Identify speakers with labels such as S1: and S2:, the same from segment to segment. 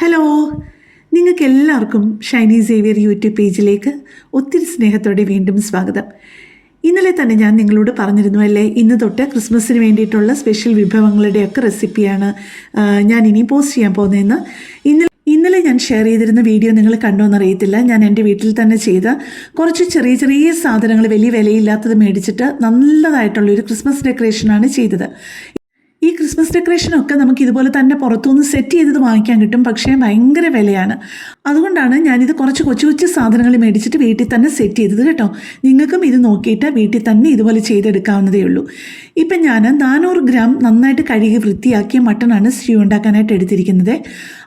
S1: Hello നിങ്ങൾക്ക് എല്ലാവർക്കും Shiny Xavier YouTube പേജിലേക്ക് ഒത്തിരി സ്നേഹത്തോടെ വീണ്ടും സ്വാഗതം. ഇന്നലെ തന്നെ ഞാൻ നിങ്ങളോട് പറഞ്ഞിരുന്നു അല്ലേ ഇന്ന് തൊട്ട് ക്രിസ്മസിന് വേണ്ടിയിട്ടുള്ള സ്പെഷ്യൽ വിഭവങ്ങളുടെയൊക്കെ റെസിപ്പിയാണ് ഞാൻ ഇനി പോസ്റ്റ് ചെയ്യാൻ പോകുന്നതെന്ന്. ഇന്നലെ ഇന്നലെ ഞാൻ ഷെയർ ചെയ്തിരുന്ന വീഡിയോ നിങ്ങൾ കണ്ടോ എന്നറിയത്തില്ല ഞാൻ എന്റെ വീട്ടിൽ തന്നെ ചെയ്ത കുറച്ച് ചെറിയ ചെറിയ സാധനങ്ങൾ വലിയ വിലയില്ലാത്തത് മേടിച്ചിട്ട് നല്ലതായിട്ടുള്ളൊരു ക്രിസ്മസ് ഡെക്കറേഷനാണ് ചെയ്തത്. ഈ ക്രിസ്മസ് ഡെക്കറേഷനൊക്കെ നമുക്ക് ഇതുപോലെ തന്നെ പുറത്തുനിന്ന് സെറ്റ് ചെയ്തത് വാങ്ങിക്കാൻ കിട്ടും. പക്ഷേ ഭയങ്കര വിലയാണ്. അതുകൊണ്ടാണ് ഞാനിത് കുറച്ച് കൊച്ചു കൊച്ചു സാധനങ്ങൾ മേടിച്ചിട്ട് വീട്ടിൽ തന്നെ സെറ്റ് ചെയ്തത് കേട്ടോ. നിങ്ങൾക്കും ഇത് നോക്കിയിട്ട് വീട്ടിൽ തന്നെ ഇതുപോലെ ചെയ്തെടുക്കാവുന്നതേ ഉള്ളൂ. ഇപ്പം ഞാൻ നാനൂറ് ഗ്രാം നന്നായിട്ട് കഴുകി വൃത്തിയാക്കിയ മട്ടനാണ് സ്റ്റ്യൂ ഉണ്ടാക്കാനായിട്ട് എടുത്തിരിക്കുന്നത്.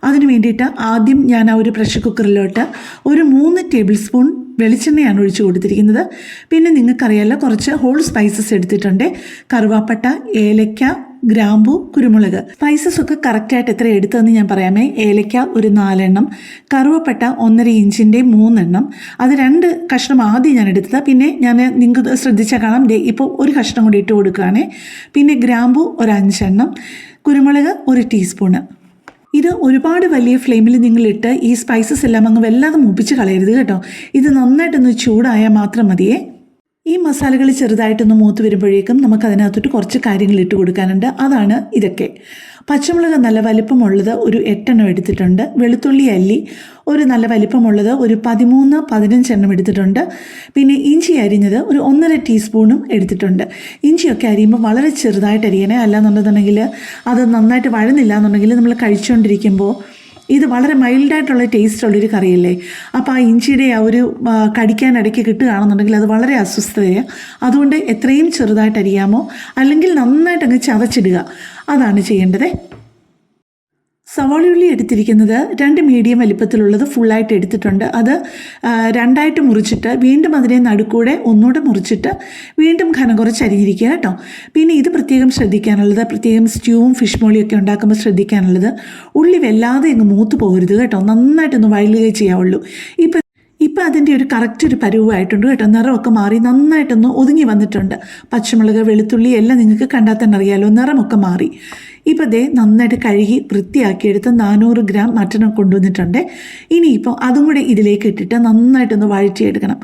S1: അതിന് വേണ്ടിയിട്ട് ആദ്യം ഞാൻ ആ ഒരു പ്രഷർ കുക്കറിലോട്ട് ഒരു മൂന്ന് ടേബിൾ സ്പൂൺ വെളിച്ചെണ്ണയാണ് ഒഴിച്ചു കൊടുത്തിരിക്കുന്നത്. പിന്നെ നിങ്ങൾക്കറിയാലോ കുറച്ച് ഹോൾ സ്പൈസസ് എടുത്തിട്ടുണ്ട്. കറുവാപ്പട്ട ഏലക്ക ഗ്രാമ്പു കുരുമുളക്. സ്പൈസസ് ഒക്കെ കറക്റ്റായിട്ട് എത്ര എടുത്തതെന്ന് ഞാൻ പറയാമേ. ഏലക്ക ഒരു നാലെണ്ണം കറുവപ്പട്ട ഒന്നര ഇഞ്ചിന്റെ മൂന്നെണ്ണം. അത് രണ്ട് കഷ്ണം ആദ്യം ഞാൻ എടുത്തത്. പിന്നെ ഞാൻ നിങ്ങൾക്ക് ശ്രദ്ധിച്ചാൽ കാണാം. ഇപ്പോൾ ഒരു കഷ്ണം കൂടി ഇട്ട് കൊടുക്കുകയാണേ. പിന്നെ ഗ്രാമ്പു ഒരു അഞ്ചെണ്ണം കുരുമുളക് ഒരു ടീസ്പൂണ് ഇത് ഒരുപാട് വലിയ ഫ്ലെയിമിൽ നിങ്ങളിട്ട് ഈ സ്പൈസസ് എല്ലാം അങ്ങ് വല്ലാതെ മൂപ്പിച്ച് കളയരുത് കേട്ടോ. ഇത് നന്നായിട്ടൊന്ന് ചൂടായാൽ മാത്രം മതിയേ. ഈ മസാലകൾ ചെറുതായിട്ടൊന്ന് മൂത്ത് വരുമ്പോഴേക്കും നമുക്ക് അതിനകത്തോട്ട് കുറച്ച് കാര്യങ്ങൾ ഇട്ട് കൊടുക്കാനുണ്ട്. അതാണ് ഇതൊക്കെ. പച്ചമുളക് നല്ല വലിപ്പമുള്ളത് ഒരു എട്ടെണ്ണം എടുത്തിട്ടുണ്ട്. വെളുത്തുള്ളി അല്ലി ഒരു നല്ല വലിപ്പമുള്ളത് ഒരു പതിമൂന്ന് പതിനഞ്ചെണ്ണം എടുത്തിട്ടുണ്ട്. പിന്നെ ഇഞ്ചി അരിഞ്ഞത് ഒരു ഒന്നര ടീസ്പൂണും എടുത്തിട്ടുണ്ട്. ഇഞ്ചിയൊക്കെ അരിയുമ്പോൾ വളരെ ചെറുതായിട്ട് അരിയണേ. അല്ലാന്നുണ്ടെന്നുണ്ടെങ്കിൽ അത് നന്നായിട്ട് വഴന്നില്ല എന്നുണ്ടെങ്കിൽ നമ്മൾ കഴിച്ചുകൊണ്ടിരിക്കുമ്പോൾ ഇത് വളരെ മൈൽഡായിട്ടുള്ള ടേസ്റ്റ് ഉള്ളൊരു കറിയല്ലേ? അപ്പോൾ ആ ഇഞ്ചിയുടെ ആ ഒരു കടിക്കാനിടയ്ക്ക് കിട്ടുകയാണെന്നുണ്ടെങ്കിൽ അത് വളരെ അസ്വസ്ഥതയാണ് അതുകൊണ്ട് എത്രയും ചെറുതായിട്ട് അരിയാമോ അല്ലെങ്കിൽ നന്നായിട്ട് അങ്ങ് ചതച്ചിടുക അതാണ് ചെയ്യേണ്ടത്. സവാളയുള്ളി എടുത്തിരിക്കുന്നത് രണ്ട് മീഡിയം വലിപ്പത്തിലുള്ളത് ഫുള്ളായിട്ട് എടുത്തിട്ടുണ്ട്. അത് രണ്ടായിട്ട് മുറിച്ചിട്ട് വീണ്ടും അതിനെ നടുക്കൂടെ ഒന്നുകൂടെ മുറിച്ചിട്ട് വീണ്ടും ഘനം കുറച്ച് അരിഞ്ഞിരിക്കുക കേട്ടോ. പിന്നെ ഇത് പ്രത്യേകം ശ്രദ്ധിക്കാനുള്ളത് പ്രത്യേകം സ്റ്റ്യൂവും ഫിഷ് മോളിയൊക്കെ ഉണ്ടാക്കുമ്പോൾ ശ്രദ്ധിക്കാനുള്ളത് ഉള്ളി വല്ലാതെ അങ്ങ് മൂത്ത് പോകരുത് കേട്ടോ. നന്നായിട്ടൊന്ന് വഴലുകയേ ചെയ്യാവുള്ളൂ. ഇപ്പം ഇപ്പം അതിന്റെ ഒരു കറക്റ്റ് ഒരു പരുവായിട്ടുണ്ട് കേട്ടോ. നിറമൊക്കെ മാറി നന്നായിട്ടൊന്ന് ഒതുങ്ങി വന്നിട്ടുണ്ട്. പച്ചമുളക് വെളുത്തുള്ളി എല്ലാം നിങ്ങൾക്ക് കണ്ടാൽ തന്നെ അറിയാലോ നിറമൊക്കെ മാറി. ഇപ്പം ദേ നന്നായിട്ട് കഴുകി വൃത്തിയാക്കിയെടുത്ത് നാനൂറ് ഗ്രാം മട്ടൺ കൊണ്ടുവന്നിട്ടുണ്ട്. ഇനിയിപ്പോൾ അതും കൂടെ ഇതിലേക്ക് ഇട്ടിട്ട് നന്നായിട്ടൊന്ന് വഴറ്റിയെടുക്കണം.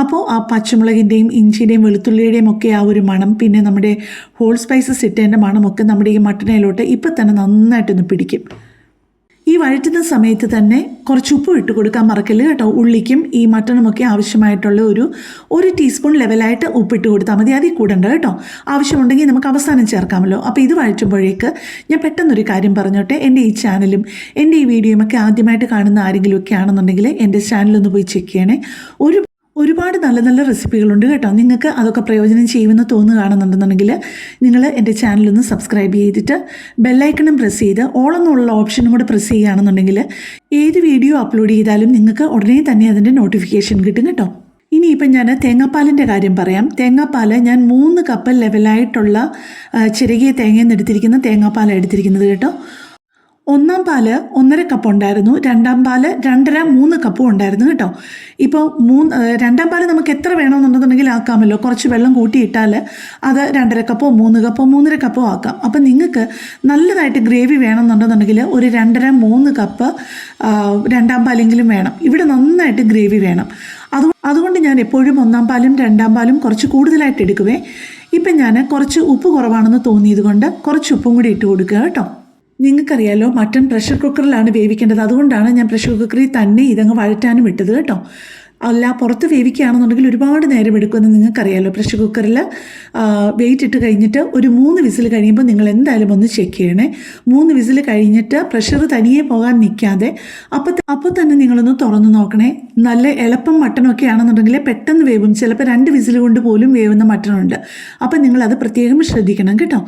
S1: അപ്പോൾ ആ പച്ചമുളകിന്റെയും ഇഞ്ചിയുടെയും വെളുത്തുള്ളിയുടെയും ഒക്കെ ആ ഒരു മണം പിന്നെ നമ്മുടെ ഹോൾ സ്പൈസസ് ഇട്ടതിന്റെ മണമൊക്കെ നമ്മുടെ ഈ മട്ടണയിലോട്ട് ഇപ്പം തന്നെ നന്നായിട്ടൊന്ന് പിടിക്കും. ഈ വഴറ്റുന്ന സമയത്ത് തന്നെ കുറച്ച് ഉപ്പ് ഇട്ട് കൊടുക്കാൻ മറക്കല്ല് കേട്ടോ. ഉള്ളിക്കും ഈ മട്ടനുമൊക്കെ ആവശ്യമായിട്ടുള്ള ഒരു ഒരു ടീസ്പൂൺ ലെവലായിട്ട് ഉപ്പിട്ട് കൊടുത്താൽ മതി. അതിൽ കൂടണ്ട കേട്ടോ. ആവശ്യമുണ്ടെങ്കിൽ നമുക്ക് അവസാനം ചേർക്കാമല്ലോ. അപ്പോൾ ഇത് വഴറ്റുമ്പോഴേക്ക് ഞാൻ പെട്ടെന്നൊരു കാര്യം പറഞ്ഞോട്ടെ. എന്റെ ഈ ചാനലും എന്റെ ഈ വീഡിയോയും ഒക്കെ ആദ്യമായിട്ട് കാണുന്ന ആരെങ്കിലുമൊക്കെ ആണെന്നുണ്ടെങ്കിൽ എന്റെ ചാനലൊന്ന് പോയി ചെക്ക് ചെയ്യണേ. ഒരു ഒരുപാട് നല്ല നല്ല റെസിപ്പികളുണ്ട് കേട്ടോ. നിങ്ങൾക്ക് അതൊക്കെ പ്രയോജനം ചെയ്യുമെന്ന് തോന്നുകയാണെന്നുണ്ടെന്നുണ്ടെങ്കിൽ നിങ്ങൾ എന്റെ ചാനലൊന്ന് സബ്സ്ക്രൈബ് ചെയ്തിട്ട് ബെല്ലൈക്കണും പ്രസ് ചെയ്ത് ഓൾ എന്നുള്ള ഓപ്ഷനും കൂടെ പ്രസ് ചെയ്യുകയാണെന്നുണ്ടെങ്കിൽ ഏത് വീഡിയോ അപ്ലോഡ് ചെയ്താലും നിങ്ങൾക്ക് ഉടനെ തന്നെ അതിന്റെ നോട്ടിഫിക്കേഷൻ കിട്ടും കേട്ടോ. ഇനിയിപ്പം ഞാൻ തേങ്ങാപ്പാലിന്റെ കാര്യം പറയാം. തേങ്ങാപ്പാൽ ഞാൻ മൂന്ന് കപ്പ് ലെവലായിട്ടുള്ള ചെറുകിയ തേങ്ങയിൽ നിന്ന് എടുത്തിരിക്കുന്ന തേങ്ങാപ്പാലാണ് എടുത്തിരിക്കുന്നത് കേട്ടോ. ഒന്നാം പാൽ ഒന്നര കപ്പ് ഉണ്ടായിരുന്നു. രണ്ടാം പാൽ രണ്ടര മൂന്ന് കപ്പും ഉണ്ടായിരുന്നു കേട്ടോ. ഇപ്പോൾ മൂന്ന് രണ്ടാം പാൽ നമുക്ക് എത്ര വേണമെന്നുണ്ടെന്നുണ്ടെങ്കിൽ ആക്കാമല്ലോ. കുറച്ച് വെള്ളം കൂട്ടിയിട്ടാൽ അത് രണ്ടര കപ്പോ മൂന്ന് കപ്പോ മൂന്നര കപ്പോ ആക്കാം. അപ്പം നിങ്ങൾക്ക് നല്ലതായിട്ട് ഗ്രേവി വേണമെന്നുണ്ടെന്നുണ്ടെങ്കിൽ ഒരു രണ്ടര മൂന്ന് കപ്പ് രണ്ടാം പാലെങ്കിലും വേണം. ഇവിടെ നന്നായിട്ട് ഗ്രേവി വേണം. അത് അതുകൊണ്ട് ഞാൻ എപ്പോഴും ഒന്നാം പാലും രണ്ടാം പാലും കുറച്ച് കൂടുതലായിട്ട് എടുക്കുവേ. ഇപ്പം ഞാൻ കുറച്ച് ഉപ്പ് കുറവാണെന്ന് തോന്നിയത് കൊണ്ട് കുറച്ച് ഉപ്പും കൂടി ഇട്ട് കൊടുക്കുക കേട്ടോ. നിങ്ങൾക്കറിയാലോ മട്ടൺ പ്രഷർ കുക്കറിലാണ് വേവിക്കേണ്ടത്. അതുകൊണ്ടാണ് ഞാൻ പ്രഷർ കുക്കറിൽ തന്നെ ഇതങ്ങ് വഴറ്റാനും ഇട്ടത് കേട്ടോ. അല്ല പുറത്ത് വേവിക്കുകയാണെന്നുണ്ടെങ്കിൽ ഒരുപാട് നേരം എടുക്കുമെന്ന് നിങ്ങൾക്കറിയാലോ. പ്രഷർ കുക്കറിൽ വെയിറ്റ് ഇട്ട് കഴിഞ്ഞിട്ട് ഒരു മൂന്ന് വിസിൽ കഴിയുമ്പോൾ നിങ്ങൾ എന്തായാലും ഒന്ന് ചെക്ക് ചെയ്യണേ. മൂന്ന് വിസിൽ കഴിഞ്ഞിട്ട് പ്രഷർ തനിയെ പോകാൻ നിൽക്കാതെ അപ്പോൾ അപ്പോൾ തന്നെ നിങ്ങളൊന്ന് തുറന്ന് നോക്കണേ. നല്ല എളുപ്പം മട്ടനൊക്കെ ആണെന്നുണ്ടെങ്കിൽ പെട്ടെന്ന് വേവും. ചിലപ്പോൾ രണ്ട് വിസിൽ കൊണ്ട് പോലും വേവുന്ന മട്ടനുണ്ട്. അപ്പം നിങ്ങളത് പ്രത്യേകം ശ്രദ്ധിക്കണം കേട്ടോ.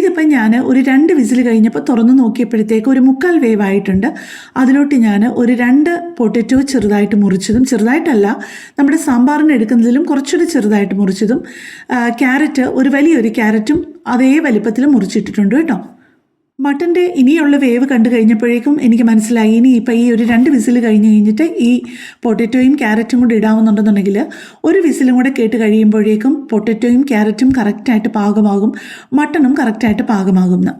S1: ഇതിപ്പം ഞാൻ ഒരു രണ്ട് വിസിൽ കഴിഞ്ഞപ്പോൾ തുറന്ന് നോക്കിയപ്പോഴത്തേക്ക് ഒരു മുക്കാൽ വേവായിട്ടുണ്ട്. അതിലോട്ട് ഞാൻ ഒരു രണ്ട് പൊട്ടറ്റോ ചെറുതായിട്ട് മുറിച്ചതും ചെറുതായിട്ടല്ല നമ്മുടെ സാമ്പാറിന് എടുക്കുന്നതിലും കുറച്ചുകൂടി ചെറുതായിട്ട് മുറിച്ചതും ക്യാരറ്റ് ഒരു വലിയൊരു ക്യാരറ്റും അതേ വലിപ്പത്തിൽ മുറിച്ചിട്ടിട്ടുണ്ട് കേട്ടോ. മട്ടന്റെ ഇനിയുള്ള വേവ് കണ്ടു കഴിഞ്ഞപ്പോഴേക്കും എനിക്ക് മനസ്സിലായി ഇനി ഇപ്പം ഈ ഒരു രണ്ട് വിസിൽ കഴിഞ്ഞ് കഴിഞ്ഞിട്ട് ഈ പൊട്ടറ്റോയും ക്യാരറ്റും കൂടി ഇടാവുന്നുണ്ടെന്നുണ്ടെങ്കിൽ ഒരു വിസിലും കൂടെ കേട്ട് കഴിയുമ്പോഴേക്കും പൊട്ടറ്റോയും ക്യാരറ്റും കറക്റ്റായിട്ട് പാകമാകും മട്ടണും കറക്റ്റായിട്ട് പാകമാകും എന്ന്.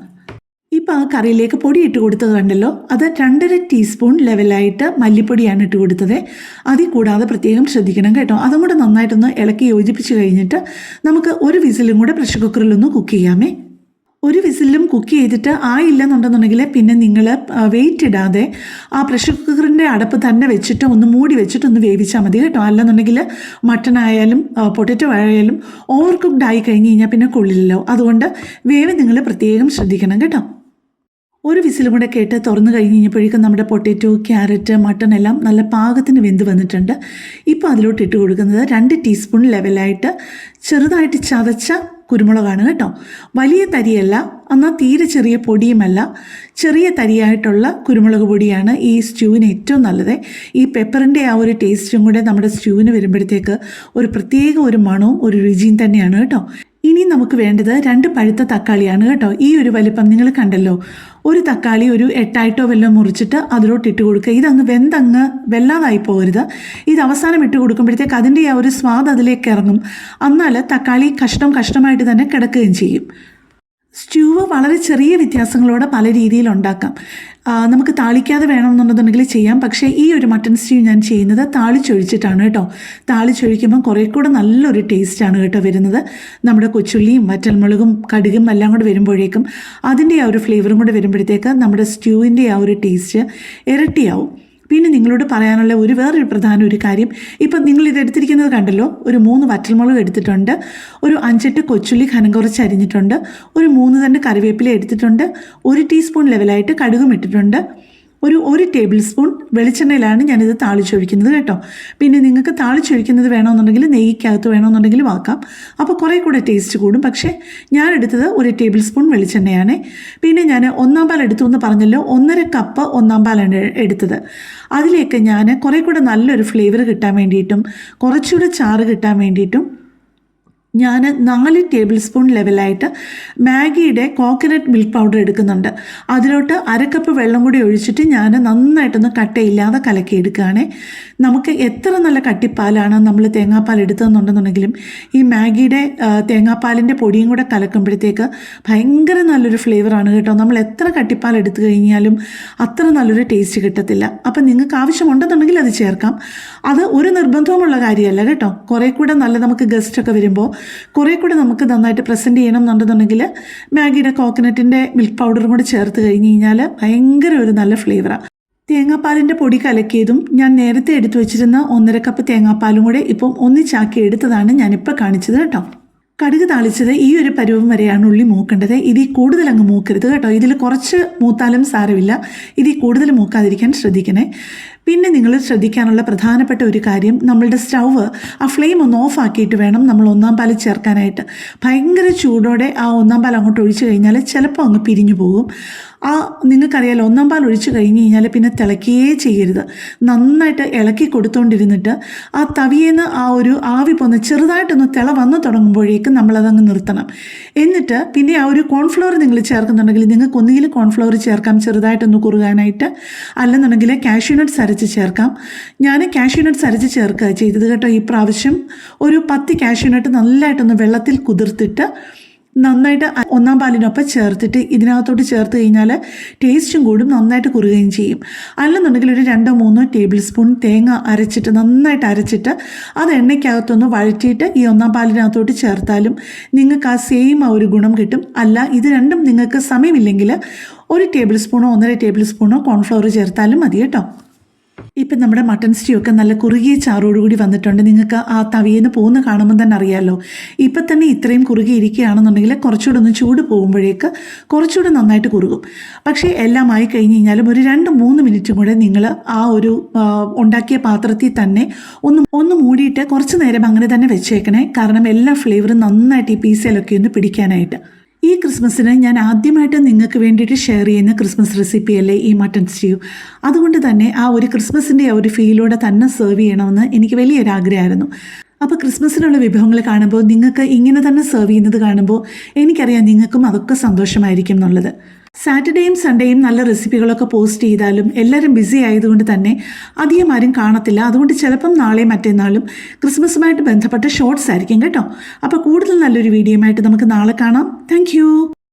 S1: ഇപ്പോൾ ആ കറിയിലേക്ക് പൊടി ഇട്ട് കൊടുത്തത് കണ്ടല്ലോ? അത് രണ്ടര ടീസ്പൂൺ ലെവലായിട്ട് മല്ലിപ്പൊടിയാണ് ഇട്ട് കൊടുത്തത്. അതിൽ കൂടാതെ പ്രത്യേകം ശ്രദ്ധിക്കണം കേട്ടോ. അതും കൂടെ നന്നായിട്ടൊന്ന് ഇളക്കി യോജിപ്പിച്ച് കഴിഞ്ഞിട്ട് നമുക്ക് ഒരു വിസിലും കൂടെ പ്രഷർ കുക്കറിലൊന്ന് കുക്ക് ചെയ്യാമേ. ഒരു വിസിലും കുക്ക് ചെയ്തിട്ട് ആയില്ലെന്നുണ്ടെന്നുണ്ടെങ്കിൽ പിന്നെ നിങ്ങൾ വെയിറ്റ് ഇടാതെ ആ പ്രഷർ കുക്കറിന്റെ അടപ്പ് തന്നെ വെച്ചിട്ട് ഒന്ന് മൂടി വെച്ചിട്ട് ഒന്ന് വേവിച്ചാൽ മതി കേട്ടോ. അല്ലെന്നുണ്ടെങ്കിൽ മട്ടൺ ആയാലും പൊട്ടറ്റോ ആയാലും ഓവർ കുക്ക്ഡ് ആയി കഴിഞ്ഞ് കഴിഞ്ഞാൽ പിന്നെ കൊള്ളില്ലല്ലോ. അതുകൊണ്ട് വേവ് നിങ്ങൾ പ്രത്യേകം ശ്രദ്ധിക്കണം കേട്ടോ. ഒരു വിസിലും കൂടെ കേട്ട് തുറന്നു കഴിഞ്ഞ് കഴിഞ്ഞപ്പോഴേക്കും നമ്മുടെ പൊട്ടറ്റോ ക്യാരറ്റ് മട്ടൺ എല്ലാം നല്ല പാകത്തിന് വെന്ത് വന്നിട്ടുണ്ട്. ഇപ്പോൾ അതിലോട്ട് ഇട്ട് കൊടുക്കുന്നത് രണ്ട് ടീസ്പൂൺ ലെവലായിട്ട് ചെറുതായിട്ട് ചതച്ച കുരുമുളകാണ് കേട്ടോ. വലിയ തരിയല്ല എന്നാൽ തീരെ ചെറിയ പൊടിയുമല്ല. ചെറിയ തരിയായിട്ടുള്ള കുരുമുളക് പൊടിയാണ് ഈ സ്റ്റ്യൂവിന് ഏറ്റവും നല്ലത്. ഈ പെപ്പറിന്റെ ആ ഒരു ടേസ്റ്റും കൂടെ നമ്മുടെ സ്റ്റ്യൂവിന് വരുമ്പോഴത്തേക്ക് ഒരു പ്രത്യേക ഒരു മണവും ഒരു രുചിയും തന്നെയാണ് കേട്ടോ. ഇനി നമുക്ക് വേണ്ടത് രണ്ട് പഴുത്ത തക്കാളിയാണ് കേട്ടോ. ഈ ഒരു വലിപ്പം നിങ്ങൾ കണ്ടല്ലോ. ഒരു തക്കാളി ഒരു എട്ടായിട്ടോ വല്ലോ മുറിച്ചിട്ട് അതിലോട്ട് ഇട്ട് കൊടുക്കുക. ഇതങ്ങ് വെന്തങ്ങ് വെല്ലാതായി പോകരുത്. ഇത് അവസാനം ഇട്ട് കൊടുക്കുമ്പോഴത്തേക്ക് അതിന്റെ ആ ഒരു സ്വാദ് അതിലേക്ക് ഇറങ്ങും. എന്നാൽ തക്കാളി കഷ്ടം കഷ്ടമായിട്ട് തന്നെ കിടക്കുകയും ചെയ്യും. സ്റ്റ്യൂവ് വളരെ ചെറിയ വ്യത്യാസങ്ങളോടെ പല രീതിയിൽ ഉണ്ടാക്കാം. നമുക്ക് താളിക്കാതെ വേണമെന്നുണ്ടെന്നുണ്ടെങ്കിൽ ചെയ്യാം. പക്ഷേ ഈ ഒരു മട്ടൺ സ്റ്റ്യൂ ഞാൻ ചെയ്യുന്നത് താളിച്ചൊഴിച്ചിട്ടാണ് കേട്ടോ. താളിച്ചൊഴിക്കുമ്പോൾ കുറേ കൂടെ നല്ലൊരു ടേസ്റ്റാണ് കേട്ടോ വരുന്നത്. നമ്മുടെ കൊച്ചുള്ളിയും വറ്റൽമുളകും കടുകും എല്ലാം കൂടെ വരുമ്പോഴേക്കും അതിന്റെ ആ ഒരു ഫ്ലേവറും കൂടെ വരുമ്പോഴത്തേക്ക് നമ്മുടെ സ്റ്റൂവിന്റെ ആ ഒരു ടേസ്റ്റ് ഇരട്ടിയാവും. പിന്നെ നിങ്ങളോട് പറയാനുള്ള ഒരു വേറൊരു പ്രധാന ഒരു കാര്യം. ഇപ്പം നിങ്ങൾ ഇത് എടുത്തിരിക്കുന്നത് കണ്ടല്ലോ? ഒരു മൂന്ന് വറ്റൽമുളക് എടുത്തിട്ടുണ്ട്. ഒരു അഞ്ചെട്ട് കൊച്ചുള്ളി ഖനം കുറച്ച് അരിഞ്ഞിട്ടുണ്ട്. ഒരു മൂന്ന് തണ്ട് കറിവേപ്പില എടുത്തിട്ടുണ്ട്. ഒരു ടീസ്പൂൺ ലെവലായിട്ട് കടുകും ഇട്ടിട്ടുണ്ട്. ഒരു ഒരു ടേബിൾ സ്പൂൺ വെളിച്ചെണ്ണയിലാണ് ഞാനിത് താളിച്ചൊഴിക്കുന്നത് കേട്ടോ. പിന്നെ നിങ്ങൾക്ക് താളിച്ചൊഴിക്കുന്നത് വേണമെന്നുണ്ടെങ്കിൽ നെയ്ക്കകത്ത് വേണമെന്നുണ്ടെങ്കിലും ആക്കാം. അപ്പോൾ കുറേ കൂടെ ടേസ്റ്റ് കൂടും. പക്ഷേ ഞാൻ എടുത്തത് ഒരു ടേബിൾ സ്പൂൺ വെളിച്ചെണ്ണയാണ്. പിന്നെ ഞാൻ ഒന്നാം പാൽ എടുത്തു എന്ന് പറഞ്ഞല്ലോ ഒന്നര കപ്പ് ഒന്നാം പാലാണ് എടുത്തത്. അതിലേക്ക് ഞാൻ കുറേ കൂടെ നല്ലൊരു ഫ്ലേവർ കിട്ടാൻ വേണ്ടിയിട്ടും കുറച്ചുകൂടെ ചാറ് കിട്ടാൻ വേണ്ടിയിട്ടും ഞാൻ നാല് ടേബിൾ സ്പൂൺ ലെവലായിട്ട് മാഗിയുടെ കോക്കനട്ട് മിൽക്ക് പൗഡർ എടുക്കുന്നുണ്ട്. അതിലോട്ട് അരക്കപ്പ് വെള്ളം കൂടി ഒഴിച്ചിട്ട് ഞാൻ നന്നായിട്ടൊന്ന് കട്ടയില്ലാതെ കലക്കി എടുക്കുകയാണേ. നമുക്ക് എത്ര നല്ല കട്ടിപ്പാലാണ് നമ്മൾ തേങ്ങാപ്പാൽ എടുത്തതെന്നുണ്ടെന്നുണ്ടെങ്കിലും ഈ മാഗിയുടെ തേങ്ങാപ്പാലിന്റെ പൊടിയും കൂടെ കലക്കുമ്പോഴത്തേക്ക് ഭയങ്കര നല്ലൊരു ഫ്ലേവറാണ് കേട്ടോ. നമ്മൾ എത്ര കട്ടിപ്പാൽ എടുത്തു കഴിഞ്ഞാലും അത്ര നല്ലൊരു ടേസ്റ്റ് കിട്ടത്തില്ല. അപ്പം നിങ്ങൾക്ക് ആവശ്യമുണ്ടെന്നുണ്ടെങ്കിൽ അത് ചേർക്കാം. അത് ഒരു നിർബന്ധവുമുള്ള കാര്യമല്ല കേട്ടോ. കുറേ കൂടെ നല്ല നമുക്ക് ഗസ്റ്റൊക്കെ വരുമ്പോൾ കുറേ കൂടെ നമുക്ക് നന്നായിട്ട് പ്രസന്റ് ചെയ്യണം എന്നുണ്ടെന്നുണ്ടെങ്കിൽ മാഗിയുടെ കോക്കനട്ടിന്റെ മിൽക്ക് പൗഡറും കൂടെ ചേർത്ത് കഴിഞ്ഞ് കഴിഞ്ഞാൽ ഭയങ്കര ഒരു നല്ല ഫ്ലേവറാണ് തേങ്ങാപ്പാലിന്റെ പൊടി കലക്കിയതും ഞാൻ നേരത്തെ എടുത്തു വെച്ചിരുന്ന ഒന്നര കപ്പ് തേങ്ങാപ്പാലും കൂടെ ഇപ്പം ഒന്നിച്ചാക്കി എടുത്തതാണ് ഞാനിപ്പോൾ കാണിച്ചത് കേട്ടോ. കടുക് താളിച്ചത് ഈ ഒരു പരുവം വരെയാണ് ഉള്ളി മൂക്കേണ്ടത്. ഇതിൽ കൂടുതൽ അങ്ങ് മൂക്കരുത് കേട്ടോ. ഇതിൽ കുറച്ച് മൂത്താലും സാരമില്ല. ഇതിൽ കൂടുതൽ മൂക്കാതിരിക്കാൻ ശ്രദ്ധിക്കണേ. പിന്നെ നിങ്ങൾ ശ്രദ്ധിക്കാനുള്ള പ്രധാനപ്പെട്ട ഒരു കാര്യം നമ്മളുടെ സ്റ്റൗവ് ആ ഫ്ലെയിം ഒന്ന് ഓഫ് ആക്കിയിട്ട് വേണം നമ്മൾ ഒന്നാം പാൽ ചേർക്കാനായിട്ട്. ഭയങ്കര ചൂടോടെ ആ ഒന്നാം പാൽ അങ്ങോട്ട് ഒഴിച്ചു കഴിഞ്ഞാൽ ചിലപ്പോൾ അങ്ങ് പിരിഞ്ഞു പോകും. ആ നിങ്ങൾക്കറിയാലോ ഒന്നാം പാൽ ഒഴിച്ചു കഴിഞ്ഞ് കഴിഞ്ഞാൽ പിന്നെ തിളക്കുകയേ ചെയ്യരുത്. നന്നായിട്ട് ഇളക്കി കൊടുത്തോണ്ടിരുന്നിട്ട് ആ തവിയെന്ന് ആ ഒരു ആവി പോന്ന് ചെറുതായിട്ടൊന്ന് തിള വന്നു തുടങ്ങുമ്പോഴേക്കും നമ്മളതങ്ങ് നിർത്തണം. എന്നിട്ട് പിന്നെ ആ ഒരു കോൺഫ്ലവർ നിങ്ങൾ ചേർക്കുന്നുണ്ടെങ്കിൽ നിങ്ങൾക്ക് ഒന്നുകിൽ കോൺഫ്ലവർ ചേർക്കാം ചെറുതായിട്ടൊന്ന് കുറുകാനായിട്ട് അല്ലെന്നുണ്ടെങ്കിൽ കാഷ്യൂ നട്ട്സ് അരച്ച് ചേർക്കാം. ഞാൻ കാഷ്യൂ നട്ട്സ് അരച്ച് ചേർക്കുക ചെയ്തത് കേട്ടോ. ഈ പ്രാവശ്യം ഒരു പത്ത് കാഷ്യൂ നട്ട് നല്ലതായിട്ടൊന്ന് വെള്ളത്തിൽ കുതിർത്തിട്ട് നന്നായിട്ട് ഒന്നാം പാലിനൊപ്പം ചേർത്തിട്ട് ഇതിനകത്തോട്ട് ചേർത്ത് കഴിഞ്ഞാൽ ടേസ്റ്റും കൂടും നന്നായിട്ട് കുറുകയും ചെയ്യും. അല്ലെന്നുണ്ടെങ്കിൽ ഒരു രണ്ടോ മൂന്നോ ടേബിൾ സ്പൂൺ തേങ്ങ അരച്ചിട്ട് നന്നായിട്ട് അരച്ചിട്ട് അത് എണ്ണയ്ക്കകത്തൊന്ന് വഴറ്റിയിട്ട് ഈ ഒന്നാം പാലിനകത്തോട്ട് ചേർത്താലും നിങ്ങൾക്ക് ആ സെയിം ആ ഒരു ഗുണം കിട്ടും. അല്ല ഇത് രണ്ടും നിങ്ങൾക്ക് സമയമില്ലെങ്കിൽ ഒരു ടേബിൾ സ്പൂണോ ഒന്നര ടേബിൾ സ്പൂണോ കോൺഫ്ലവർ ചേർത്താലും മതി കേട്ടോ. ഇപ്പം നമ്മുടെ മട്ടൺ സ്റ്റീ ഒക്കെ നല്ല കുറുകിയ ചാറോടുകൂടി വന്നിട്ടുണ്ട്. നിങ്ങൾക്ക് ആ തവിയെന്ന് പോകുന്ന കാണുമ്പോൾ തന്നെ അറിയാമല്ലോ ഇപ്പം തന്നെ ഇത്രയും കുറുകി ഇരിക്കുകയാണെന്നുണ്ടെങ്കിൽ കുറച്ചുകൂടെ ഒന്ന് ചൂട് പോകുമ്പോഴേക്ക് കുറച്ചുകൂടെ നന്നായിട്ട് കുറുകും. പക്ഷേ എല്ലാം ആയി കഴിഞ്ഞ് കഴിഞ്ഞാലും ഒരു രണ്ട് മൂന്ന് മിനിറ്റും കൂടെ നിങ്ങൾ ആ ഒരു ഉണ്ടാക്കിയ പാത്രത്തിൽ തന്നെ ഒന്ന് ഒന്ന് മൂടിയിട്ട് കുറച്ച് നേരം അങ്ങനെ തന്നെ വെച്ചേക്കണേ. കാരണം എല്ലാ ഫ്ലേവറും നന്നായിട്ട് ഈ പീസയിലൊക്കെ ഒന്ന് പിടിക്കാനായിട്ട്. ഈ ക്രിസ്മസിന് ഞാൻ ആദ്യമായിട്ട് നിങ്ങൾക്ക് വേണ്ടിയിട്ട് ഷെയർ ചെയ്യുന്ന ക്രിസ്മസ് റെസിപ്പി അല്ലേ? ഈ മട്ടൺ സ്റ്റ്യൂ അതുകൊണ്ട് തന്നെ ആ ഒരു ക്രിസ്മസിന്റെ ആ ഒരു ഫീലോടെ തന്നെ സെർവ് ചെയ്യണമെന്ന് എനിക്ക് വലിയൊരു ആഗ്രഹമായിരുന്നു അപ്പോൾ ക്രിസ്മസിനുള്ള വിഭവങ്ങൾ കാണുമ്പോൾ നിങ്ങൾക്ക് ഇങ്ങനെ തന്നെ സെർവ് ചെയ്യുന്നത് കാണുമ്പോൾ എനിക്കറിയാം നിങ്ങൾക്കും അതൊക്കെ സന്തോഷമായിരിക്കും എന്നുള്ളത്. സാറ്റർഡേയും സൺഡേയും നല്ല റെസിപ്പികളൊക്കെ പോസ്റ്റ് ചെയ്താലും എല്ലാവരും ബിസി ആയതുകൊണ്ട് തന്നെ അധികം ആരും കാണത്തില്ല. അതുകൊണ്ട് ചിലപ്പം നാളെയും മറ്റന്നാളും ക്രിസ്മസുമായിട്ട് ബന്ധപ്പെട്ട ഷോർട്സ് ആയിരിക്കും കേട്ടോ. അപ്പോൾ കൂടുതൽ നല്ലൊരു വീഡിയോയുമായിട്ട് നമുക്ക് നാളെ കാണാം. താങ്ക്